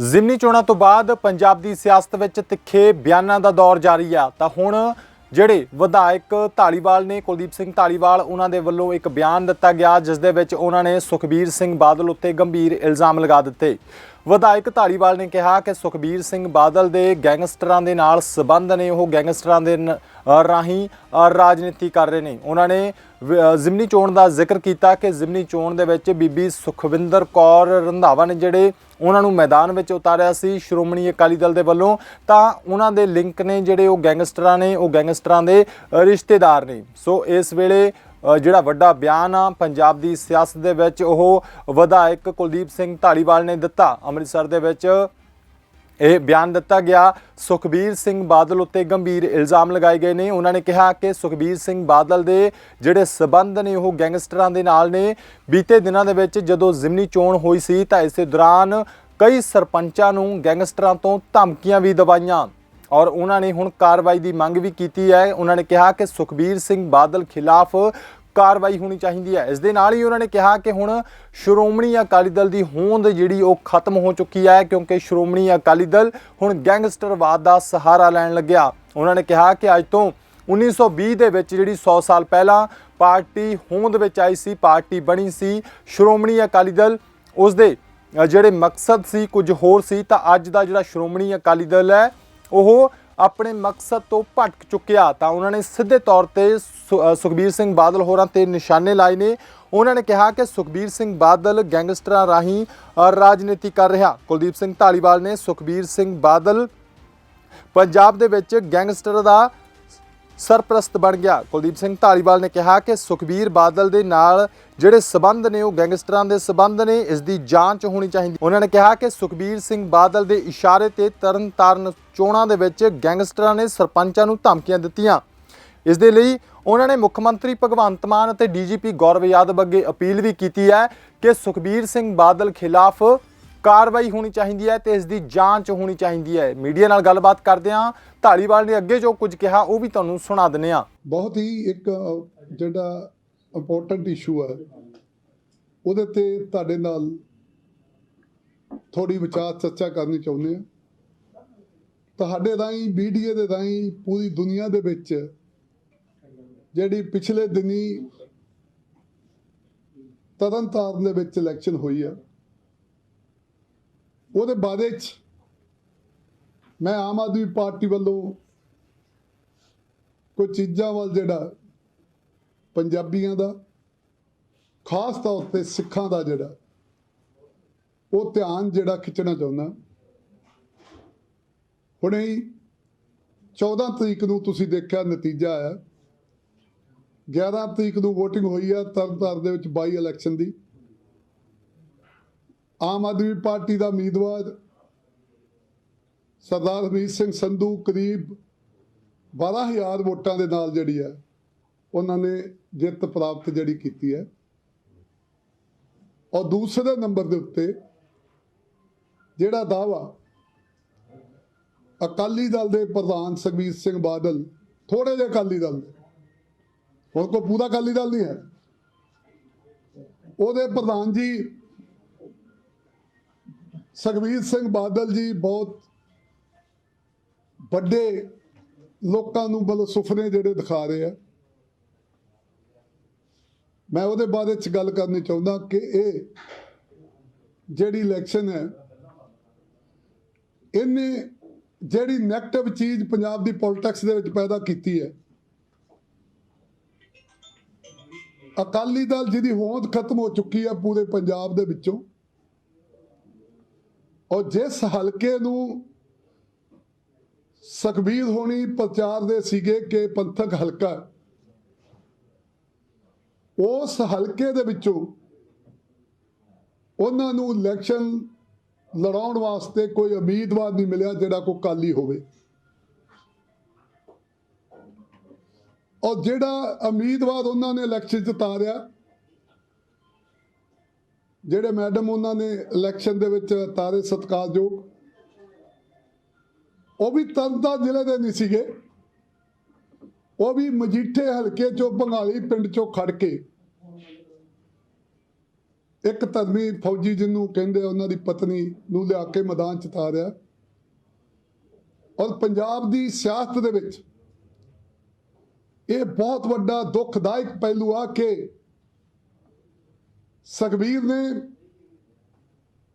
ਜ਼ਿਮਨੀ ਚੋਣਾਂ ਤੋਂ ਬਾਅਦ ਪੰਜਾਬ ਦੀ ਸਿਆਸਤ ਵਿੱਚ ਤਿੱਖੇ ਬਿਆਨਾਂ ਦਾ ਦੌਰ ਜਾਰੀ ਆ। ਤਾਂ ਹੁਣ ਜਿਹੜੇ ਵਿਧਾਇਕ ਢਾਲੀਵਾਲ ਨੇ, ਕੁਲਦੀਪ ਸਿੰਘ ਢਾਲੀਵਾਲ ਉਹਨਾਂ ਦੇ ਵੱਲੋਂ ਇੱਕ ਬਿਆਨ ਦਿੱਤਾ ਗਿਆ, ਜਿਸ ਦੇ ਵਿੱਚ ਉਹਨਾਂ ਨੇ ਸੁਖਬੀਰ ਸਿੰਘ ਬਾਦਲ ਉੱਤੇ ਗੰਭੀਰ ਇਲਜ਼ਾਮ ਲਗਾ ਦਿੱਤੇ। ਵਿਧਾਇਕ ਢਾਲੀਵਾਲ ਨੇ ਕਿਹਾ ਕਿ ਸੁਖਬੀਰ ਸਿੰਘ ਬਾਦਲ ਦੇ ਗੈਂਗਸਟਰਾਂ ਦੇ ਨਾਲ ਸਬੰਧ ਨੇ, ਉਹ ਗੈਂਗਸਟਰਾਂ ਦੇ ਨ- ਰਾਹੀਂ ਰਾਜਨੀਤੀ ਕਰ ਰਹੇ ਨੇ। ਉਹਨਾਂ ਨੇ ਜ਼ਿਮਨੀ ਚੋਣ ਦਾ ਜ਼ਿਕਰ ਕੀਤਾ ਕਿ ਜ਼ਿਮਨੀ ਚੋਣ ਦੇ ਵਿੱਚ ਬੀਬੀ ਸੁਖਵਿੰਦਰ ਕੌਰ ਰੰਧਾਵਾ ਨੇ ਜਿਹੜੇ ਉਹਨਾਂ ਨੂੰ ਮੈਦਾਨ ਵਿੱਚ ਉਤਾਰਿਆ ਸੀ। ਸ਼੍ਰੋਮਣੀ ਅਕਾਲੀ ਦਲ ਦੇ ਵੱਲੋਂ ਤਾਂ ਉਹਨਾਂ ਦੇ ਲਿੰਕ ਨੇ ਜਿਹੜੇ ਉਹ ਗੈਂਗਸਟਰਾਂ ਨੇ, ਉਹ ਗੈਂਗਸਟਰਾਂ ਦੇ ਰਿਸ਼ਤੇਦਾਰ ਨੇ। ਸੋ ਇਸ ਵੇਲੇ ਜਿਹੜਾ ਵੱਡਾ ਬਿਆਨ ਆ, ਪੰਜਾਬ ਦੀ ਸਿਆਸਤ ਦੇ ਵਿੱਚ ਉਹ ਵਿਧਾਇਕ ਕੁਲਦੀਪ ਸਿੰਘ ਢਾਲੀਵਾਲ ਨੇ ਦਿੱਤਾ। ਅੰਮ੍ਰਿਤਸਰ ਦੇ ਵਿੱਚ ਇਹ ਬਿਆਨ ਦਿੱਤਾ ਗਿਆ, ਸੁਖਬੀਰ ਸਿੰਘ ਬਾਦਲ ਉੱਤੇ ਗੰਭੀਰ ਇਲਜ਼ਾਮ ਲਗਾਏ ਗਏ ਨੇ। ਉਹਨਾਂ ਨੇ ਕਿਹਾ ਕਿ ਸੁਖਬੀਰ ਸਿੰਘ ਬਾਦਲ ਦੇ ਜਿਹੜੇ ਸਬੰਧ ਨੇ, ਉਹ ਗੈਂਗਸਟਰਾਂ ਦੇ ਨਾਲ ਨੇ। ਬੀਤੇ ਦਿਨਾਂ ਦੇ ਵਿੱਚ ਜਦੋਂ ਜ਼ਿਮਨੀ ਚੋਣ ਹੋਈ ਸੀ, ਤਾਂ ਇਸੇ ਦੌਰਾਨ ਕਈ ਸਰਪੰਚਾਂ ਨੂੰ ਗੈਂਗਸਟਰਾਂ ਤੋਂ ਧਮਕੀਆਂ ਵੀ ਦਵਾਈਆਂ। ਔਰ ਉਹਨਾਂ ਨੇ ਹੁਣ ਕਾਰਵਾਈ ਦੀ ਮੰਗ ਵੀ ਕੀਤੀ ਹੈ। ਉਹਨਾਂ ਨੇ ਕਿਹਾ ਕਿ ਸੁਖਬੀਰ ਸਿੰਘ ਬਾਦਲ ਖਿਲਾਫ ਕਾਰਵਾਈ ਹੋਣੀ ਚਾਹੀਦੀ ਹੈ। ਇਸ ਦੇ ਨਾਲ ਹੀ ਉਹਨਾਂ ਨੇ ਕਿਹਾ ਕਿ ਹੁਣ ਸ਼੍ਰੋਮਣੀ ਅਕਾਲੀ ਦਲ ਦੀ ਹੋਂਦ ਜਿਹੜੀ ਉਹ ਖਤਮ ਹੋ ਚੁੱਕੀ ਹੈ ਕਿਉਂਕਿ ਸ਼੍ਰੋਮਣੀ ਅਕਾਲੀ ਦਲ ਹੁਣ ਗੈਂਗਸਟਰਵਾਦ ਦਾ ਸਹਾਰਾ ਲੈਣ ਲੱਗਿਆ। ਉਹਨਾਂ ਨੇ ਕਿਹਾ ਕਿ ਅੱਜ ਤੋਂ 1920 ਦੇ ਵਿੱਚ ਜਿਹੜੀ 100 ਸਾਲ ਪਹਿਲਾਂ ਪਾਰਟੀ ਹੋਂਦ ਵਿੱਚ ਆਈ ਸੀ, ਪਾਰਟੀ ਬਣੀ ਸੀ, ਸ਼੍ਰੋਮਣੀ ਅਕਾਲੀ ਦਲ ਉਸ ਦੇ ਜਿਹੜੇ ਮਕਸਦ ਸੀ ਕੁਝ ਹੋਰ ਸੀ ਤਾਂ ਅੱਜ ਦਾ ਜਿਹੜਾ ਸ਼੍ਰੋਮਣੀ ਅਕਾਲੀ ਦਲ ਹੈ, ਉਹ ਆਪਣੇ ਮਕਸਦ ਤੋਂ ਭਟਕ ਚੁੱਕਿਆ ਤਾਂ ਉਹਨਾਂ ਨੇ ਸਿੱਧੇ ਤੌਰ ਤੇ ਸੁਖਬੀਰ ਸਿੰਘ ਬਾਦਲ ਹੋਰਾਂ ਤੇ ਨਿਸ਼ਾਨੇ ਲਾਏ ਨੇ। ਉਹਨਾਂ ਨੇ ਕਿਹਾ ਕਿ ਸੁਖਬੀਰ ਸਿੰਘ ਬਾਦਲ ਗੈਂਗਸਟਰਾਂ ਰਾਹੀਂ ਰਾਜਨੀਤੀ ਕਰ ਰਿਹਾ। ਕੁਲਦੀਪ ਸਿੰਘ ਢਾਲੀਵਾਲ ਨੇ ਸੁਖਬੀਰ ਸਿੰਘ ਬਾਦਲ ਪੰਜਾਬ ਦੇ ਵਿੱਚ ਗੈਂਗਸਟਰ ਦਾ ਸਰਪ੍ਰਸਤ ਬਣ ਗਿਆ। ਕੁਲਦੀਪ ਸਿੰਘ ਧਾਲੀਵਾਲ ਨੇ ਕਿਹਾ ਕਿ ਸੁਖਬੀਰ ਬਾਦਲ ਦੇ ਨਾਲ ਜਿਹੜੇ ਸਬੰਧ ਨੇ, ਉਹ ਗੈਂਗਸਟਰਾਂ ਦੇ ਸਬੰਧ ਨੇ, ਇਸ ਦੀ ਜਾਂਚ ਹੋਣੀ ਚਾਹੀਦੀ। ਉਹਨਾਂ ਨੇ ਕਿਹਾ ਕਿ ਸੁਖਬੀਰ ਸਿੰਘ ਬਾਦਲ ਦੇ ਇਸ਼ਾਰੇ ਤੇ ਤਰਨਤਾਰਨ ਚੋਣਾਂ ਦੇ ਵਿੱਚ ਗੈਂਗਸਟਰਾਂ ਨੇ ਸਰਪੰਚਾਂ ਨੂੰ ਧਮਕੀਆਂ ਦਿੱਤੀਆਂ। ਇਸ ਦੇ ਲਈ ਉਹਨਾਂ ਨੇ ਮੁੱਖ ਮੰਤਰੀ ਭਗਵੰਤ ਮਾਨ ਅਤੇ ਡੀਜੀਪੀ ਗੌਰਵ ਯਾਦਵ ਅੱਗੇ ਅਪੀਲ ਵੀ ਕੀਤੀ ਹੈ ਕਿ ਸੁਖਬੀਰ ਸਿੰਘ ਬਾਦਲ ਖਿਲਾਫ ਕਾਰਵਾਈ ਹੋਣੀ ਚਾਹੀਦੀ ਹੈ ਤੇ ਇਸ ਦੀ ਜਾਂਚ ਹੋਣੀ ਚਾਹੀਦੀ ਹੈ। ਮੀਡੀਆ ਨਾਲ ਗੱਲਬਾਤ ਕਰਦੇ ਹਾਂ। ਢਾਲੀਵਾਲ ਨੇ ਅੱਗੇ ਜੋ ਕੁਝ ਕਿਹਾ, ਉਹ ਵੀ ਤੁਹਾਨੂੰ ਸੁਣਾ ਦਿੰਦੇ ਹਾਂ। ਬਹੁਤ ਹੀ ਇੱਕ ਜਿਹੜਾ ਇੰਪੋਰਟੈਂਟ ਇਸ਼ੂ ਹੈ, ਉਹਦੇ ਤੇ ਤੁਹਾਡੇ ਨਾਲ ਥੋੜੀ ਵਿਚਾਰ ਚਰਚਾ ਕਰਨੀ ਚਾਹੁੰਦੇ ਹਾਂ। ਤੁਹਾਡੇ ਰਾਹੀਂ, ਮੀਡੀਆ ਦੇ ਰਾਹੀਂ ਪੂਰੀ ਦੁਨੀਆ ਦੇ ਵਿੱਚ ਜਿਹੜੀ ਪਿਛਲੇ ਦਿਨੀ ਤਰਨਤਾਰਨ ਦੇ ਵਿੱਚ ਇਲੈਕਸ਼ਨ ਹੋਈ ਆ ਉਹਦੇ ਬਾਅਦ ਚ ਮੈਂ ਆਮ ਆਦਮੀ ਪਾਰਟੀ ਵੱਲੋਂ ਕੁਝ ਚੀਜ਼ਾਂ ਵੱਲ ਜਿਹੜਾ ਪੰਜਾਬੀਆਂ ਦਾ, ਖਾਸ ਤੌਰ ਤੇ ਸਿੱਖਾਂ ਦਾ ਜਿਹੜਾ, ਉਹ ਧਿਆਨ ਜਿਹੜਾ ਖਿੱਚਣਾ ਚਾਹੁੰਦਾ। ਹੁਣੇ ਹੀ 14 ਤਰੀਕ ਨੂੰ ਤੁਸੀਂ ਦੇਖਿਆ ਨਤੀਜਾ ਆਇਆ। 11 ਤਰੀਕ ਨੂੰ VOTING ਹੋਈ ਆ ਤਰਨਤਾਰਨ ਦੇ ਵਿੱਚ ਬਾਈ ਇਲੈਕਸ਼ਨ ਦੀ। ਆਮ ਆਦਮੀ ਪਾਰਟੀ ਦਾ ਉਮੀਦਵਾਰ ਸਰਦਾਰ ਹਰਮੀਤ ਸਿੰਘ ਸੰਧੂ ਕਰੀਬ 12000 ਵੋਟਾਂ ਦੇ ਨਾਲ ਜਿਹੜੀ ਹੈ, ਉਹਨਾਂ ਨੇ ਜਿੱਤ ਪ੍ਰਾਪਤ ਜਿਹੜੀ ਕੀਤੀ ਹੈ। ਔਰ ਦੂਸਰੇ ਨੰਬਰ ਦੇ ਉੱਤੇ ਜਿਹੜਾ ਦਾਵਾ ਅਕਾਲੀ ਦਲ ਦੇ ਪ੍ਰਧਾਨ ਸੁਖਬੀਰ ਸਿੰਘ ਬਾਦਲ ਥੋੜੇ ਜਿਹੇ ਅਕਾਲੀ ਦਲ ਦੇ, ਹੁਣ ਕੋਈ ਪੂਰਾ ਅਕਾਲੀ ਦਲ ਨਹੀਂ ਹੈ। ਉਹਦੇ ਪ੍ਰਧਾਨ ਜੀ ਸੁਖਬੀਰ ਸਿੰਘ ਬਾਦਲ ਜੀ ਬਹੁਤ ਵੱਡੇ ਲੋਕਾਂ ਨੂੰ ਬਲ ਸੁਪਨੇ ਜਿਹੜੇ ਦਿਖਾ ਰਹੇ ਆ। ਮੈਂ ਉਹਦੇ ਬਾਰੇ ਚ ਗੱਲ ਕਰਨੀ ਚਾਹੁੰਦਾ ਕਿ ਇਹ ਜਿਹੜੀ ਇਲੈਕਸ਼ਨ ਹੈ, ਇਹਨੇ ਜਿਹੜੀ ਨੈਗੇਟਿਵ ਚੀਜ਼ ਪੰਜਾਬ ਦੀ ਪੋਲਿਟਿਕਸ ਦੇ ਵਿੱਚ ਪੈਦਾ ਕੀਤੀ ਹੈ। ਅਕਾਲੀ ਦਲ ਜਿਹਦੀ ਹੋਂਦ ਖਤਮ ਹੋ ਚੁੱਕੀ ਹੈ ਪੂਰੇ ਪੰਜਾਬ ਦੇ ਵਿੱਚੋਂ। ਔਰ ਜਿਸ ਹਲਕੇ ਨੂੰ ਸੁਖਬੀਰ ਹੋਣੀ ਪ੍ਰਚਾਰ ਦੇ ਸੀਗੇ ਕਿ ਪੰਥਕ ਹਲਕਾ ਉਸ ਹਲਕੇ ਦੇ ਵਿੱਚੋਂ ਉਹਨਾਂ ਨੂੰ ਇਲੈਕਸ਼ਨ ਲੜਾਉਣ ਵਾਸਤੇ ਕੋਈ ਉਮੀਦਵਾਰ ਨਹੀਂ ਮਿਲਿਆ ਜਿਹੜਾ ਕੋਈ ਕਾਲੀ ਹੋਵੇ। ਔਰ ਜਿਹੜਾ ਉਮੀਦਵਾਰ ਉਹਨਾਂ ਨੇ ਇਲੈਕਸ਼ਨ ਚ ਤਾਰਿਆ ਜਿਹੜੇ ਮੈਡਮ ਉਹਨਾਂ ਨੇ ਇਲੈਕਸ਼ਨ ਦੇ ਵਿੱਚ ਤਾਰੇ ਸਤਿਕਾਰਯੋਗ ਉਹ ਵੀ ਤਰਨਤਾਰਨ ਜ਼ਿਲ੍ਹੇ ਦੇ ਨਹੀਂ ਸੀਗੇ। ਉਹ ਵੀ ਮਜੀਠੇ ਹਲਕੇ ਚੋਂ ਬੰਗਾਲੀ ਪਿੰਡ ਚੋਂ ਖੜ ਕੇ ਇੱਕ ਧਰਮੀ ਫੌਜੀ ਜਿਹਨੂੰ ਕਹਿੰਦੇ ਉਹਨਾਂ ਦੀ ਪਤਨੀ ਨੂੰ ਲਿਆ ਕੇ ਮੈਦਾਨ ਚ ਤਾਰਿਆ। ਔਰ ਪੰਜਾਬ ਦੀ ਸਿਆਸਤ ਦੇ ਵਿੱਚ ਇਹ ਬਹੁਤ ਵੱਡਾ ਦੁਖਦਾਇਕ ਪਹਿਲੂ ਆ ਕਿ ਸੁਖਬੀਰ ਨੇ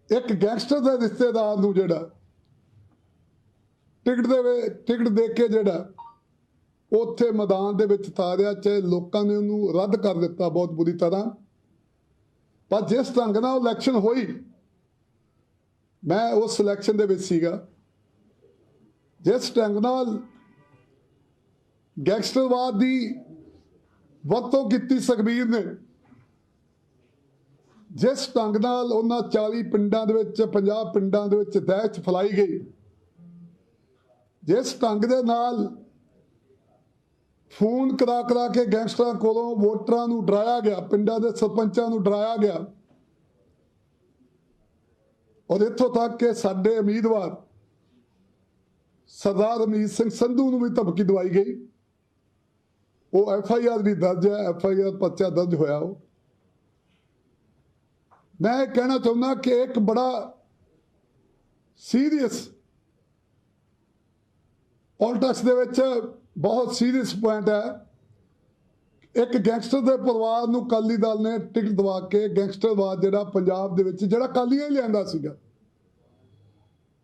ਇੱਕ ਗੈਂਗਸਟਰ ਦੇ ਰਿਸ਼ਤੇਦਾਰ ਨੂੰ ਜਿਹੜਾ ਟਿਕਟ ਦੇ ਟਿਕਟ ਦੇ ਕੇ ਜਿਹੜਾ ਉੱਥੇ ਮੈਦਾਨ ਦੇ ਵਿੱਚ ਤਾਰਿਆ ਚਾਹੇ ਲੋਕਾਂ ਨੇ ਉਹਨੂੰ ਰੱਦ ਕਰ ਦਿੱਤਾ ਬਹੁਤ ਬੁਰੀ ਤਰ੍ਹਾਂ। ਪਰ ਜਿਸ ਢੰਗ ਨਾਲ ਇਲੈਕਸ਼ਨ ਹੋਈ, ਮੈਂ ਉਸ ਇਲੈਕਸ਼ਨ ਦੇ ਵਿੱਚ ਸੀਗਾ। ਜਿਸ ਢੰਗ ਨਾਲ ਗੈਂਗਸਟਰਵਾਦ ਦੀ ਵਰਤੋਂ ਕੀਤੀ ਸੁਖਬੀਰ ਨੇ ਜਿਸ ਢੰਗ ਨਾਲ ਉਹਨਾਂ 40 ਪਿੰਡਾਂ ਦੇ ਵਿੱਚ 50 ਪਿੰਡਾਂ ਦੇ ਵਿੱਚ ਦਹਿਸ਼ਤ ਫੈਲਾਈ ਗਈ, ਜਿਸ ਢੰਗ ਦੇ ਨਾਲ ਫੋਨ ਕਰਾ ਕਰਾ ਕੇ ਗੈਂਗਸਟਰਾਂ ਕੋਲੋਂ ਵੋਟਰਾਂ ਨੂੰ ਡਰਾਇਆ ਗਿਆ, ਪਿੰਡਾਂ ਦੇ ਸਰਪੰਚਾਂ ਨੂੰ ਡਰਾਇਆ ਗਿਆ, ਔਰ ਇੱਥੋਂ ਤੱਕ ਕਿ ਸਾਡੇ ਉਮੀਦਵਾਰ ਸਰਦਾਰ ਅਮੀਤ ਸਿੰਘ ਸੰਧੂ ਨੂੰ ਵੀ ਧਮਕੀ ਦਵਾਈ ਗਈ। ਉਹ ਐਫ ਆਈ ਆਰ ਵੀ ਦਰਜ ਹੈ, ਐਫ ਆਈ ਆਰ ਪਰਚਾ ਦਰਜ ਹੋਇਆ ਉਹ। ਮੈਂ ਇਹ ਕਹਿਣਾ ਚਾਹੁੰਦਾ ਕਿ ਇੱਕ ਬੜਾ ਸੀਰੀਅਸ ਪੋਲਿਟਿਕਸ ਦੇ ਵਿੱਚ ਬਹੁਤ ਸੀਰੀਅਸ ਪੁਆਇੰਟ ਹੈ। ਇੱਕ ਗੈਂਗਸਟਰ ਦੇ ਪਰਿਵਾਰ ਨੂੰ ਕਾਲੀ ਦਲ ਨੇ ਟਿਕਟ ਦਵਾ ਕੇ ਗੈਂਗਸਟਰਵਾਦ ਜਿਹੜਾ ਪੰਜਾਬ ਦੇ ਵਿੱਚ ਜਿਹੜਾ ਕਾਲੀਆਂ ਹੀ ਲਿਆਂਦਾ ਸੀਗਾ।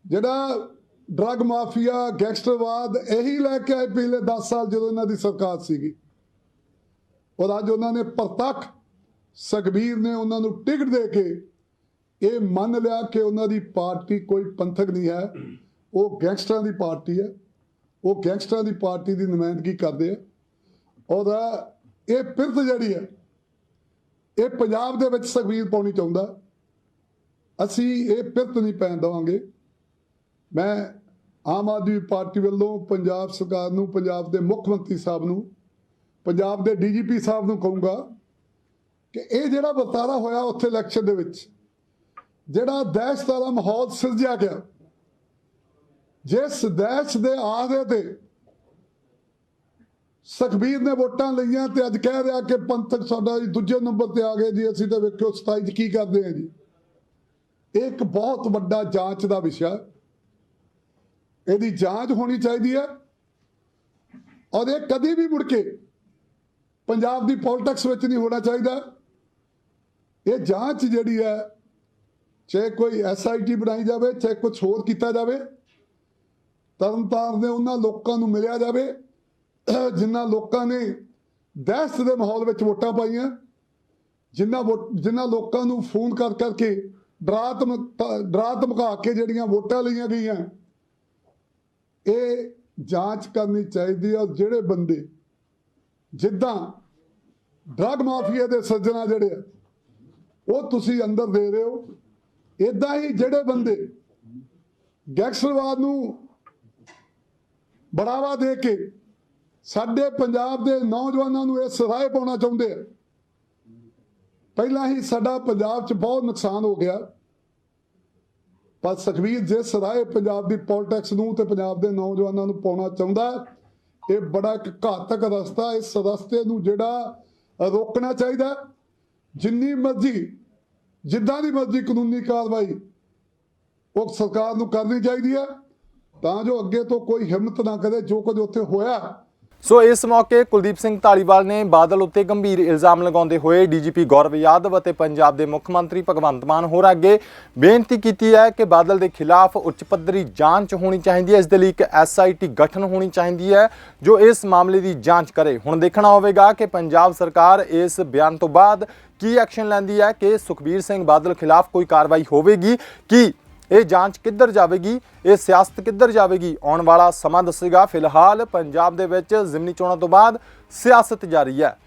ਜਿਹੜਾ ਡਰੱਗ ਮਾਫੀਆ ਗੈਂਗਸਟਰਵਾਦ ਇਹੀ ਲੈ ਕੇ ਆਏ ਪਿਛਲੇ 10 ਸਾਲ ਜਦੋਂ ਇਹਨਾਂ ਦੀ ਸਰਕਾਰ ਸੀਗੀ। ਔਰ ਅੱਜ ਉਹਨਾਂ ਨੇ ਪ੍ਰਤੱਖ ਸੁਖਬੀਰ ਨੇ ਉਹਨਾਂ ਨੂੰ ਟਿਕਟ ਦੇ ਕੇ ਇਹ ਮੰਨ ਲਿਆ ਕਿ ਉਹਨਾਂ ਦੀ ਪਾਰਟੀ ਕੋਈ ਪੰਥਕ ਨਹੀਂ ਹੈ। ਉਹ ਗੈਂਗਸਟਰਾਂ ਦੀ ਪਾਰਟੀ ਹੈ। ਉਹ ਗੈਂਗਸਟਰਾਂ ਦੀ ਪਾਰਟੀ ਦੀ ਨੁਮਾਇੰਦਗੀ ਕਰਦੇ ਆ। ਔਰ ਇਹ ਪਿਰਤ ਜਿਹੜੀ ਹੈ, ਇਹ ਪੰਜਾਬ ਦੇ ਵਿੱਚ ਸੁਖਬੀਰ ਪਾਉਣੀ ਚਾਹੁੰਦਾ। ਅਸੀਂ ਇਹ ਪਿਰਤ ਨਹੀਂ ਪੈਣ ਦੇਵਾਂਗੇ। ਮੈਂ ਆਮ ਆਦਮੀ ਪਾਰਟੀ ਵੱਲੋਂ ਪੰਜਾਬ ਸਰਕਾਰ ਨੂੰ, ਪੰਜਾਬ ਦੇ ਮੁੱਖ ਮੰਤਰੀ ਸਾਹਿਬ ਨੂੰ, ਪੰਜਾਬ ਦੇ ਡੀਜੀਪੀ ਸਾਹਿਬ ਨੂੰ ਕਹੂੰਗਾ ਕਿ ਇਹ ਜਿਹੜਾ ਵਰਤਾਰਾ ਹੋਇਆ ਉੱਥੇ ਇਲੈਕਸ਼ਨ ਦੇ ਵਿੱਚ, ਜਿਹੜਾ ਦਹਿਸ਼ਤ ਦਾ ਮਾਹੌਲ ਸਿਰਜਿਆ ਗਿਆ, ਜਿਸ ਦਹਿਸ਼ਤ ਦੇ ਆਹਦੇ ਤੇ ਸੁਖਬੀਰ ਨੇ ਵੋਟਾਂ ਲਈਆਂ ਤੇ ਅੱਜ ਕਹਿ ਰਿਹਾ ਕਿ ਪੰਥਕ ਸਾਡਾ ਜੀ ਦੂਜੇ ਨੰਬਰ ਤੇ ਆ ਗਏ ਜੀ, ਅਸੀਂ ਤਾਂ ਵੇਖਿਓ 27 ਚ ਕੀ ਕਰਦੇ ਆ ਜੀ। ਇਹ ਇੱਕ ਬਹੁਤ ਵੱਡਾ ਜਾਂਚ ਦਾ ਵਿਸ਼ਾ ਇਹਦੀ ਜਾਂਚ ਹੋਣੀ ਚਾਹੀਦੀ ਹੈ ਔਰ ਇਹ ਕਦੀ ਵੀ ਮੁੜ ਕੇ ਪੰਜਾਬ ਦੀ ਪੋਲਿਟਿਕਸ ਵਿੱਚ ਨਹੀਂ ਹੋਣਾ ਚਾਹੀਦਾ। ਇਹ ਜਾਂਚ ਜਿਹੜੀ ਹੈ, ਚਾਹੇ ਕੋਈ ਐਸਆਈਟੀ ਬਣਾਈ ਜਾਵੇ, ਚਾਹੇ ਕੁਝ ਹੋਰ ਕੀਤਾ ਜਾਵੇ, ਤਰਨਤਾਰਨ ਦੇ ਉਹਨਾਂ ਲੋਕਾਂ ਨੂੰ ਮਿਲਿਆ ਜਾਵੇ, ਜਿਨ੍ਹਾਂ ਲੋਕਾਂ ਨੇ ਦਹਿਸ਼ਤ ਦੇ ਮਾਹੌਲ ਵਿੱਚ ਵੋਟਾਂ ਪਾਈਆਂ, ਜਿਨ੍ਹਾਂ ਵੋ- ਜਿਨ੍ਹਾਂ ਲੋਕਾਂ ਨੂੰ ਫੋਨ ਕਰ ਕਰਕੇ ਡਰਾ ਧਮ- ਡਰਾ ਧਮਕਾ ਕੇ ਜਿਹੜੀਆਂ ਵੋਟਾਂ ਲਈਆਂ ਗਈਆਂ, ਇਹ ਜਾਂਚ ਕਰਨੀ ਚਾਹੀਦੀ ਹੈ ਜਿਹੜੇ ਬੰਦੇ ਜਿੱਦਾਂ ਡਰਗ ਮਾਫੀਆ ਦੇ ਸੱਜਣਾ ਜਿਹੜੇ ਆ ਉਹ ਤੁਸੀਂ ਅੰਦਰ ਦੇ ਰਹੇ ਹੋ। ਇਦਾਂ ਹੀ ਜਿਹੜੇ ਬੰਦੇ ਗੈਂਗਸਟਰਵਾਦ ਨੂੰ ਬੜਾਵਾ ਦੇ ਕੇ ਸਾਡੇ ਪੰਜਾਬ ਦੇ ਨੌਜਵਾਨਾਂ ਨੂੰ ਇਹ ਸਰਾਏ ਪਾਉਣਾ ਚਾਹੁੰਦੇ ਆ, ਪਹਿਲਾਂ ਹੀ ਸਾਡਾ ਪੰਜਾਬ 'ਚ ਬਹੁਤ ਨੁਕਸਾਨ ਹੋ ਗਿਆ। ਪਰ ਸੁਖਬੀਰ, ਜੇ ਸਰਾਏ ਪੰਜਾਬ ਦੀ ਪੋਲਿਟਿਕਸ ਨੂੰ ਤੇ ਪੰਜਾਬ ਦੇ ਨੌਜਵਾਨਾਂ ਨੂੰ ਪਾਉਣਾ ਚਾਹੁੰਦਾ, ਇਹ ਬੜਾ ਇੱਕ ਘਾਤਕ ਰਸਤਾ, ਇਸ ਰਸਤੇ ਨੂੰ ਜਿਹੜਾ ਰੋਕਣਾ ਚਾਹੀਦਾ। ਜਿੰਨੀ ਮਰਜ਼ੀ, ਜਿੱਦਾਂ ਦੀ ਮਰਜ਼ੀ ਕਾਨੂੰਨੀ ਕਾਰਵਾਈ ਉਹ ਸਰਕਾਰ ਨੂੰ ਕਰਨੀ ਚਾਹੀਦੀ ਹੈ ਤਾਂ ਜੋ ਅੱਗੇ ਤੋਂ ਕੋਈ ਹਿੰਮਤ ਨਾ ਕਰੇ ਜੋ ਕੁਝ ਉੱਥੇ ਹੋਇਆ। ਸੋ ਇਸ ਮੌਕੇ ਕੁਲਦੀਪ ਸਿੰਘ ਧਾਲੀਵਾਲ ਨੇ ਬਾਦਲ ਉੱਤੇ ਗੰਭੀਰ ਇਲਜ਼ਾਮ ਲਗਾਉਂਦੇ ਹੋਏ ਡੀਜੀਪੀ ਗੌਰਵ ਯਾਦਵ ਅਤੇ ਪੰਜਾਬ ਦੇ ਮੁੱਖ ਮੰਤਰੀ ਭਗਵੰਤ ਮਾਨ ਹੋਰ ਅੱਗੇ ਬੇਨਤੀ ਕੀਤੀ ਹੈ ਕਿ ਬਾਦਲ ਦੇ ਖਿਲਾਫ ਉੱਚ ਪੱਧਰੀ ਜਾਂਚ ਹੋਣੀ ਚਾਹੀਦੀ ਹੈ। ਇਸ ਦੇ ਲਈ ਇੱਕ ਐਸਆਈਟੀ ਗਠਨ ਹੋਣੀ ਚਾਹੀਦੀ ਹੈ, ਜੋ ਇਸ ਮਾਮਲੇ ਦੀ ਜਾਂਚ ਕਰੇ। ਹੁਣ ਦੇਖਣਾ ਹੋਵੇਗਾ ਕਿ ਪੰਜਾਬ ਸਰਕਾਰ ਇਸ ਬਿਆਨ ਤੋਂ ਬਾਅਦ ਕੀ ਐਕਸ਼ਨ ਲੈਂਦੀ ਹੈ ਕਿ ਸੁਖਬੀਰ ਸਿੰਘ ਬਾਦਲ ਖਿਲਾਫ ਕੋਈ ਕਾਰਵਾਈ ਹੋਵੇਗੀ, ਕਿ ਇਹ ਜਾਂਚ ਕਿੱਧਰ ਜਾਵੇਗੀ? ਇਹ ਸਿਆਸਤ ਕਿੱਧਰ ਜਾਵੇਗੀ? ਆਉਣ ਵਾਲਾ ਸਮਾਂ ਦੱਸੇਗਾ। ਫਿਲਹਾਲ ਪੰਜਾਬ ਦੇ ਵਿੱਚ ਜ਼ਿਮਨੀ ਚੋਣਾਂ ਤੋਂ ਬਾਅਦ ਸਿਆਸਤ ਜਾਰੀ ਹੈ।